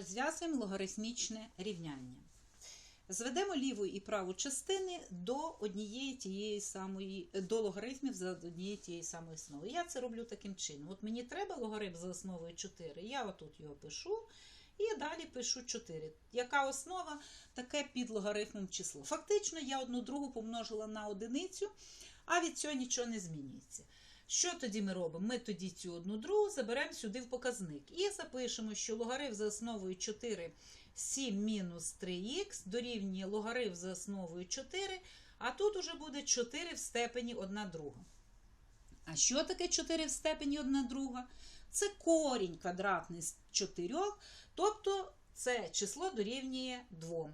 Розв'язуємо логарифмічне рівняння. Зведемо ліву і праву частини до однієї тієї самої, до логарифмів за однієї тієї самої основи. Я це роблю таким чином. От мені треба логарифм за основою 4. Я отут його пишу. І далі пишу 4. Яка основа? Таке під логарифмом число. Фактично, я одну другу помножила на одиницю, а від цього нічого не змінюється. Що тоді ми робимо? Ми тоді цю одну другу заберемо сюди в показник. І запишемо, що логарифм за основою 4 7 мінус 3х дорівнює логарифм за основою 4, а тут уже буде 4 в степені 1 друга. А що таке 4 в степені 1 друга? Це корінь квадратний з 4, тобто це число дорівнює 2.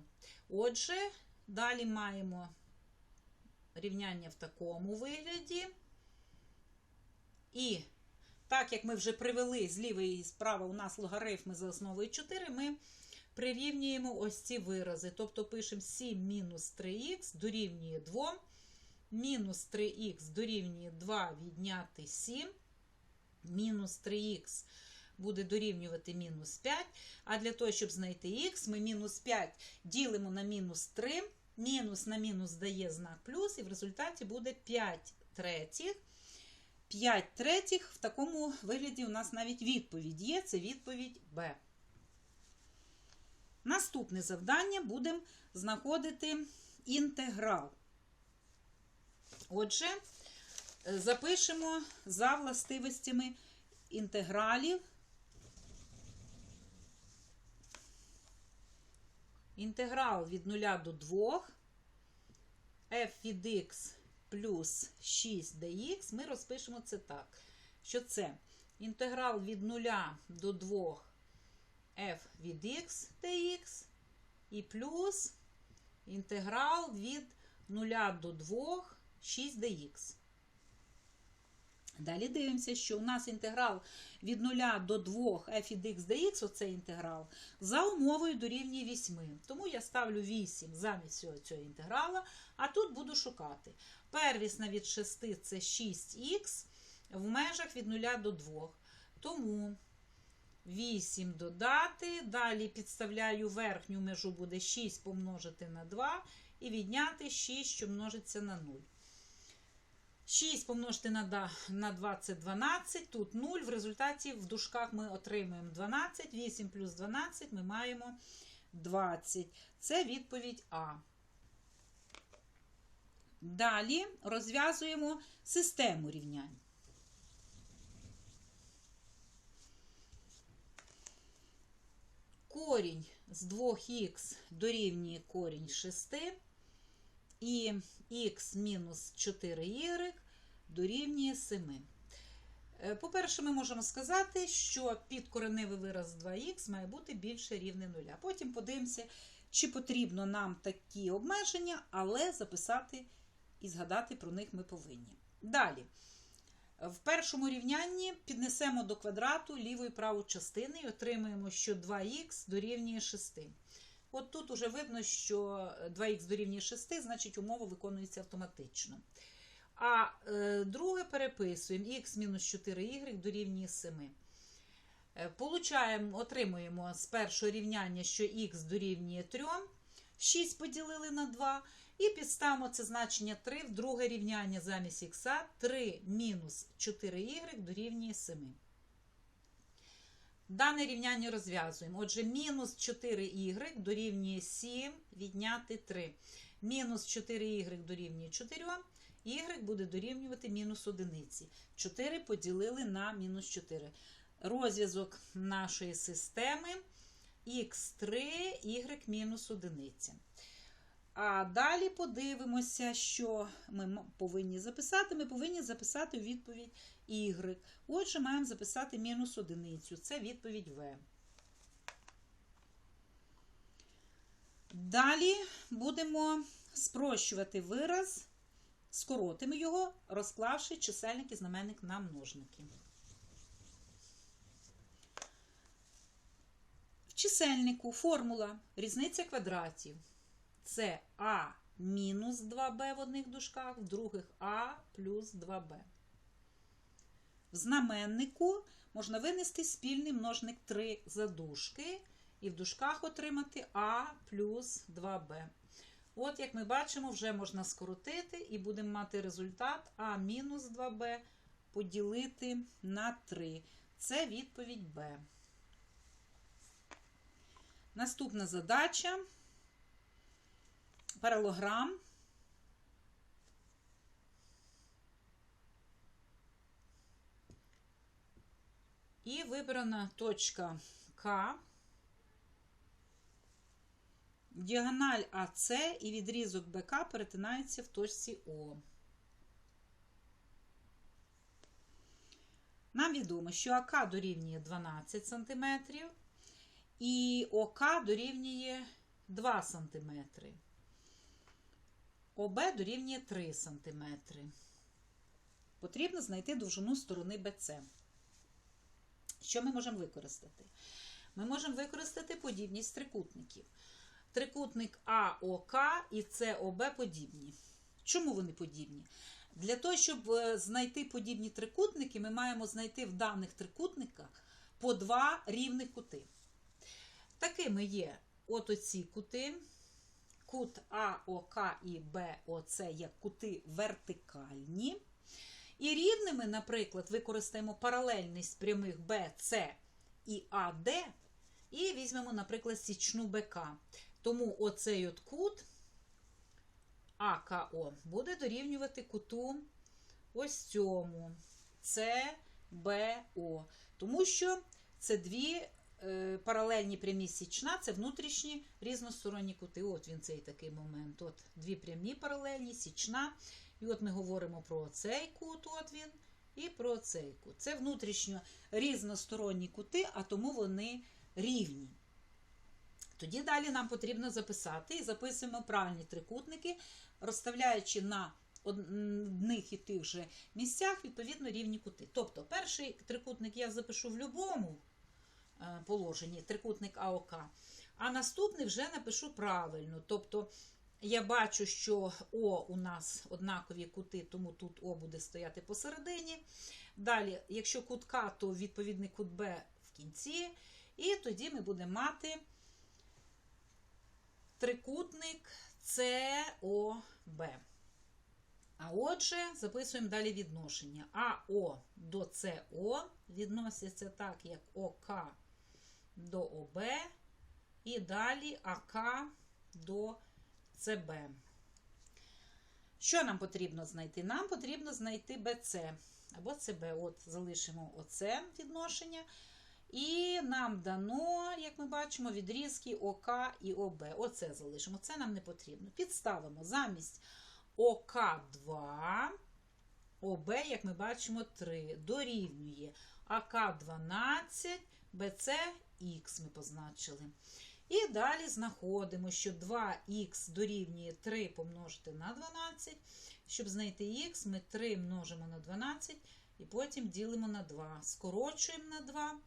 Отже, далі маємо рівняння в такому вигляді. І так як ми вже привели зліва і справа у нас логарифми за основою 4, ми прирівнюємо ось ці вирази. Тобто пишемо 7 мінус 3х дорівнює 2, мінус 3х дорівнює 2 відняти 7, мінус 3х буде дорівнювати мінус 5. А для того, щоб знайти х, ми мінус 5 ділимо на мінус 3, мінус на мінус дає знак плюс, і в результаті буде 5 третіх. 5 третіх в такому вигляді у нас навіть відповідь є, це відповідь Б. Наступне завдання будемо знаходити інтеграл. Отже, запишемо за властивостями інтегралів. Інтеграл від 0 до 2 f від x плюс 6 dx, ми розпишемо це так, що це інтеграл від 0 до 2 f від x dx і плюс інтеграл від 0 до 2 6 dx. Далі дивимося, що у нас інтеграл від 0 до 2 f від x dx, оцей інтеграл, за умовою дорівнює 8. Тому я ставлю 8 замість цього, цього інтеграла, а тут буду шукати. Первісна від 6 це 6х в межах від 0 до 2. Тому 8 додати, далі підставляю верхню межу, буде 6 помножити на 2 і відняти 6, що множиться на 0. 6 помножити на 2 це 12, тут 0. В результаті в дужках ми отримуємо 12, 8 плюс 12 ми маємо 20. Це відповідь А. Далі розв'язуємо систему рівнянь. Корінь з 2х дорівнює корінь 6 і х мінус 4y дорівнює 7. По-перше, ми можемо сказати, що підкореневий вираз 2х має бути більше рівне 0. Потім подивимося, чи потрібно нам такі обмеження, але записати і згадати про них ми повинні. Далі. В першому рівнянні піднесемо до квадрату ліву і праву частини і отримаємо, що 2х дорівнює 6. От тут уже видно, що 2х дорівнює 6, значить умова виконується автоматично. А е, друге переписуємо х-4y дорівнює 7. Е, получаємо, отримуємо з першого рівняння, що х дорівнює 3, 6 поділили на 2. І підставимо це значення 3 в друге рівняння замість х 3 мінус 4y дорівнює 7. Дане рівняння розв'язуємо. Отже, мінус 4y дорівнює 7 відняти 3. Мінус 4y дорівнює 4, y буде дорівнювати мінус 1. 4 поділили на мінус 4. Розв'язок нашої системи х3, y мінус 1. А далі подивимося, що ми повинні записати. Ми повинні записати відповідь Y. Отже, маємо записати мінус одиницю. Це відповідь В. Далі будемо спрощувати вираз, скоротимо його, розклавши чисельник і знаменник на множники. В чисельнику формула різниця квадратів. Це А мінус 2b в одних дужках, в других А плюс 2b. В знаменнику можна винести спільний множник 3 задушки і в дужках отримати А плюс 2Б. От, як ми бачимо, вже можна скоротити і будемо мати результат А мінус 2Б поділити на 3. Це відповідь Б. Наступна задача. Паралограм. І вибрана точка К. Діагональ АС і відрізок БК перетинаються в точці О. Нам відомо, що АК дорівнює 12 см і ОК дорівнює 2 см. ОБ дорівнює 3 см. Потрібно знайти довжину сторони БЦ. Що ми можемо використати? Ми можемо використати подібність трикутників. Трикутник АОК і СОБ подібні. Чому вони подібні? Для того, щоб е, знайти подібні трикутники, ми маємо знайти в даних трикутниках по два рівних кути. Такими є от оці кути. Кут АОК і БОЦ як кути вертикальні. І рівними, наприклад, використаємо паралельність прямих BC і AD, і візьмемо, наприклад, січну БК. Тому оцей от кут АКО буде дорівнювати куту ось цьому СБО. Тому що це дві паралельні прямі січна, це внутрішні різносторонні кути. От він цей такий момент. От Дві прямі паралельні, січна. І от ми говоримо про цей кут, от він, і про цей кут. Це внутрішньо різносторонні кути, а тому вони рівні. Тоді далі нам потрібно записати і записуємо правильні трикутники, розставляючи на одних і тих же місцях відповідно рівні кути. Тобто, перший трикутник я запишу в будь-якому положенні, трикутник АОК, а наступний вже напишу правильно. Тобто, я бачу, що О у нас однакові кути, тому тут О буде стояти посередині. Далі, якщо кут К, то відповідний кут Б в кінці. І тоді ми будемо мати трикутник СОБ. А отже, записуємо далі відношення. АО до СО відноситься так, як ОК до ОБ, і далі АК до СБ. Що нам потрібно знайти? Нам потрібно знайти БЦ або СБ. От, залишимо оце відношення. І нам дано, як ми бачимо, відрізки ОК і ОБ. Оце залишимо. Це нам не потрібно. Підставимо замість ОК2, ОБ, як ми бачимо, 3. Дорівнює АК 12, БЦ Х ми позначили. І далі знаходимо, що 2х дорівнює 3 помножити на 12. Щоб знайти х, ми 3 множимо на 12 і потім ділимо на 2. Скорочуємо на 2.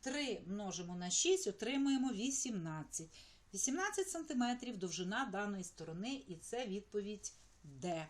3 множимо на 6, отримуємо 18. 18 см довжина даної сторони, і це відповідь Д.